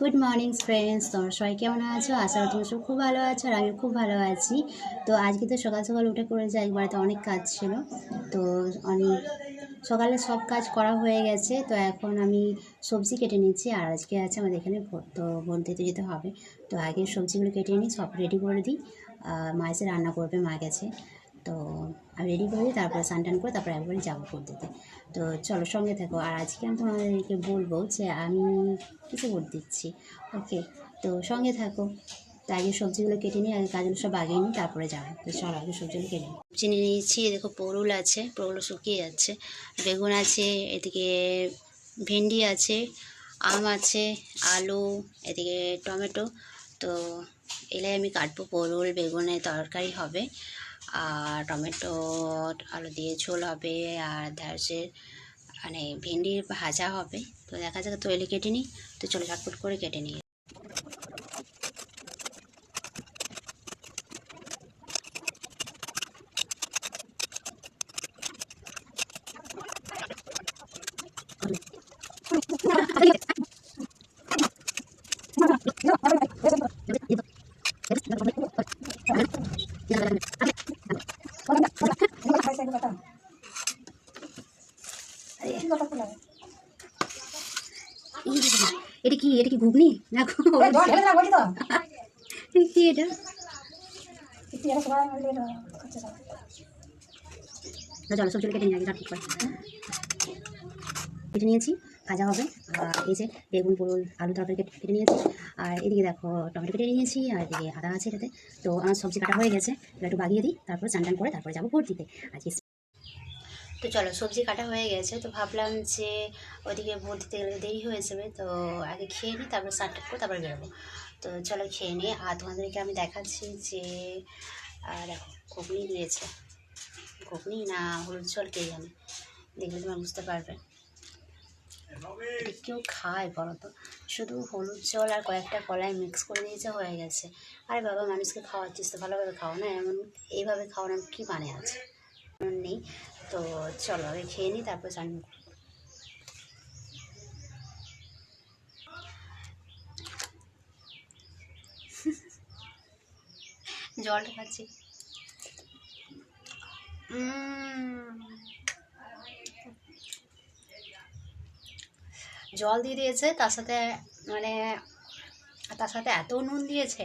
Good morning friends তোমরা সবাই কেমন আছো? আশা করি তোমরা সব খুব ভালো আছো আর আমি খুব ভালো আছি। তো আজকে তো সকাল সকাল উঠে পড়েছে এক বাড়িতে অনেক কাজ ছিল। তো অনেক সকালে সব কাজ করা হয়ে গেছে। তো এখন আমি সবজি কেটে নিচ্ছি আর আজকে আছে আমাদের এখানে তো দিতে যেতে হবে। তো আগে সবজিগুলো কেটে নিই, সব রেডি করে দিই। মা এসে রান্না করবে, মা গেছে। তো আমি রেডি করে তারপরে স্নান টান করে তারপরে একবারই যাব দিতে তো চলো সঙ্গে থাকো। আর আজকে আমি তোমাদেরকে বলব যে আমি কিছু ভোট দিচ্ছি। ওকে তো সঙ্গে থাকো। তো আগে সবজিগুলো কেটে নিই, আগে কাজগুলো সব আগিয়ে নিই, তারপরে যাব। তো চলো আগে সবজিগুলো কেটে নিই। চিনি নিয়েছি দেখো পরুল আছে পরুল শুকিয়ে যাচ্ছে। বেগুন আছে, এদিকে ভেন্ডি আছে, আম আছে, আলু, এদিকে টমেটো। তো এলে আমি কাটবো, পরুল বেগুনের তরকারি হবে। আর টমেটো, আলু দিয়ে ঝোল হবে, আর ঢ্যাঁড়সের মানে ভেন্ডির ভাজা হবে। তো দেখা যাক, তো এলে কেটে নিই। তো চলো ঝটপট করে কেটে নিই। এটা কি এটা কি ঘুগনি? না কি এটা? না চলো সবজি কেটে নিয়ে আগে কেটে নিয়েছি ভাজা হবে। আর এই যে বেগুন পোল আলু তরকারি কেটে কেটে নিয়েছি। আর এদিকে দেখো টমেটো কেটে নিয়েছি, আর এদিকে আদা আছে এটাতে। তো আমার সবজি কাটা হয়ে গেছে, এবার একটু বাগিয়ে দিই, তারপর চান টান করে তারপরে যাব ভোট দিতে আজকে তো চলো, সবজি কাটা হয়ে গেছে, তো ভাবলাম যে ওইদিকে ভোট দিতে গেলে দেরি হয়ে যাবে, তো আগে খেয়ে নিই, তারপর স্নান করে তারপরে বেরোবো। তো চলো খেয়ে নিই, আর তোমাদেরকে আমি দেখাচ্ছি যে দেখো, ঘুগনি দিয়েছে। ঘুগনি না, হলুদ জল কে জানে দেখলে তোমার বুঝতে পারবে। কেউ খায় বলো তো। শুধু হলুদ জল আর কয়েকটা কলাই মিক্স করে দিয়েছে হয়ে গেছে। আরে বাবা, মানুষকে খাওয়াচ্ছিস তো, ভালোভাবে খাও না? এমন এইভাবে খাওয়ানোর কী মানে আছে? নেই। তো চলো, আগে খেয়ে নিই তারপর চান জলটা খাচ্ছি। জল দিয়ে দিয়েছে, তার সাথে মানে তার সাথে এত নুন দিয়েছে,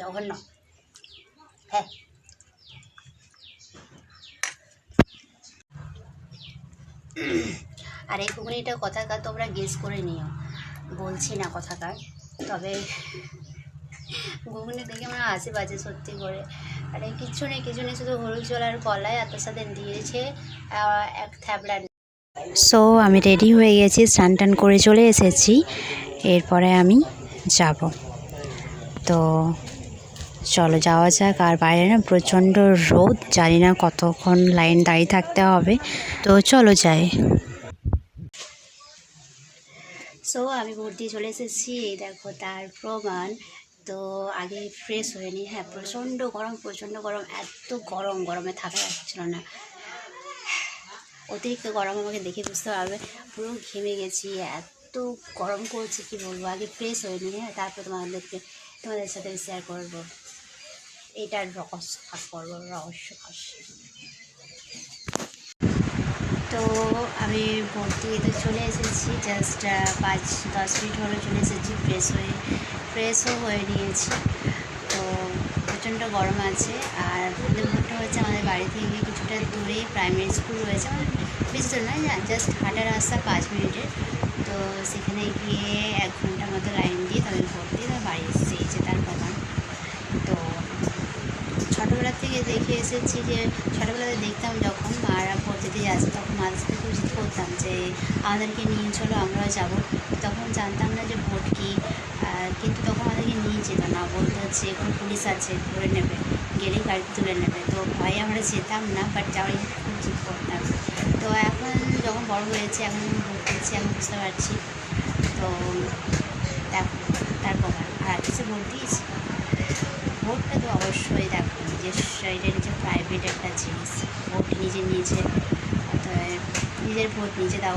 জঘন্য। হ্যাঁ। আর এই ঘুগনিটা কথাকার তোমরা গেস করে নিও। বলছি না কথাকার, তবে ঘুগনি দেখে আমার হাসি বাজে সত্যি করে। আরে, কিচ্ছু নেই, কিছু নেই, শুধু হলুদ জল আর কলাই আর তার সাথে দিয়েছে এক থ্যাবলা সো আমি রেডি হয়ে গেছি, স্নান টান করে চলে এসেছি। এরপরে আমি যাব। তো চলো যাওয়া যাক, আর বাইরে না প্রচণ্ড রোদ, জানি না কতক্ষণ লাইন দাঁড়িয়ে থাকতে হবে। তো চলো যাই। সো আমি ভোট দিয়ে চলে এসেছি, এই দেখো তার প্রমাণ। তো আগে ফ্রেশ হয়ে নি হ্যাঁ প্রচণ্ড গরম প্রচণ্ড গরম, এত গরম, গরমে থাকা যাচ্ছিল না। অতিরিক্ত গরম আমাকে দেখে বুঝতে পারবে। পুরো ঘেমে গেছি, এত গরম করছে, কি বলব? আগে ফ্রেশ হয়ে নি হ্যাঁ তারপর তোমাদেরকে তোমাদের সাথে শেয়ার করব। এটার রহস্য ফাঁস করব, রহস্য তো আমি ভর্তি তো চলে এসেছি জাস্ট পাঁচ, দশ মিনিট হলো চলে এসেছি ফ্রেশ হয়ে ফ্রেশও হয়ে নিয়েছি। তো প্রচণ্ড গরম আছে আর ভোটের হচ্ছে আমাদের বাড়ি থেকে কিছুটা দূরে প্রাইমারি স্কুল রয়েছে মানে বেশি দূর নয় জাস্ট হাঁটা রাস্তা পাঁচ মিনিটের তো সেখানে গিয়ে এক ঘণ্টা মতো লাইন দিয়ে তাদের ভর্তি তার বাড়ি এসেছে তার ছোটোবেলা থেকে দেখে এসেছি যে ছোটোবেলাতে দেখতাম যখন মারা পড়তে যাচ্ছে, তখন মাদের সাথে জিদ করতাম যে আমাদেরকে নিয়ে চলো, আমরাও যাব। তখন জানতাম না যে ভোট কী কিন্তু তখন আমাদেরকে নিয়ে যেত না। বলতে হচ্ছে, এখন পুলিশ আছে, ধরে নেবে, গেলেই গাড়ি তুলে নেবে। তো ভয়ে আমরা যেতাম না বাট যাওয়ার খুব জিদ করতাম। তো এখন যখন বড় হয়েছে, এখন ভোট দিচ্ছি, এখন বুঝতে পারছি। তো দেখো তার প্রমাণ আর কিছু ভোট দিয়েছি ভোটটা তো অবশ্যই দেখো। নিজের প্রাইভেট একটা জিনিস ভোট নিজে নিজে নিজের ভোট নিজে দাও।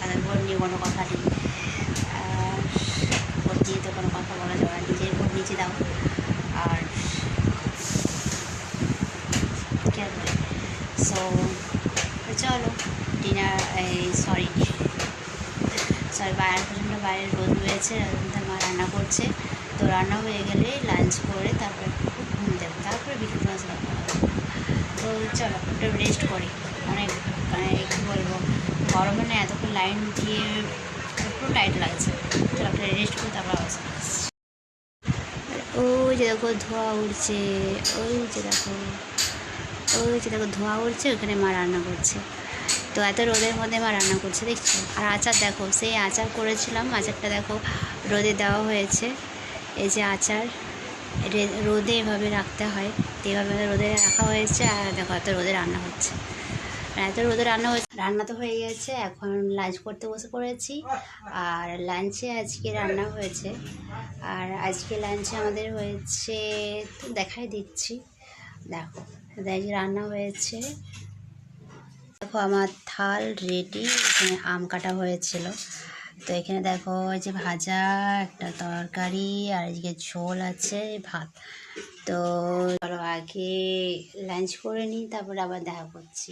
তাদের ভোট নিয়ে কোনো কথা নেই। আহ, লুচি দাও। আর কী আর বলে? সো চলো ডিনার এই সরি সরি বাইরে প্রচণ্ড বাইরে রোদ রয়েছে মা রান্না করছে। তো রান্না হয়ে গেলে লাঞ্চ করে তারপরে দেবো তারপরে বিকেল ক্লাস তো চলো একটু রেস্ট করি অনেক মানে কী বলব গরমে না এতক্ষণ লাইন দিয়ে পুরো টাইট লাগছে চলো একটা রেস্ট করি তারপর আসছি। ওই যে দেখো ধোঁয়া উঠছে ওই যে দেখো ওই যে দেখো ধোঁয়া উঠছে ওখানে মা রান্না করছে তো এত রোদের মধ্যে মা রান্না করছে দেখছ আর আচার দেখো সেই আচার করেছিলাম আচারটা দেখো রোদে দেওয়া হয়েছে এই যে আচার রোদে এভাবে রাখতে হয়, তো এভাবে রোদে রাখা হয়েছে আর দেখো এত রোদে রান্না হচ্ছে। এত রোদে রান্না হয়েছে, রান্না তো হয়ে গেছে, এখন লাঞ্চ করতে বসে পড়েছি, আর লাঞ্চে আজকে রান্না হয়েছে। আর আজকে লাঞ্চে আমাদের হয়েছে, তো দেখাই দিচ্ছি। দেখো, দেখ রান্না হয়েছে। দেখো আমার থাল রেডি আম কাটা হয়েছিল। তো এখানে দেখো যে ভাজা, একটা তরকারি, আর এদিকে ঝোল আছে, ভাত। তো চলো আগে লাঞ্চ করে নিই, তারপরে আবার দেখা করছি।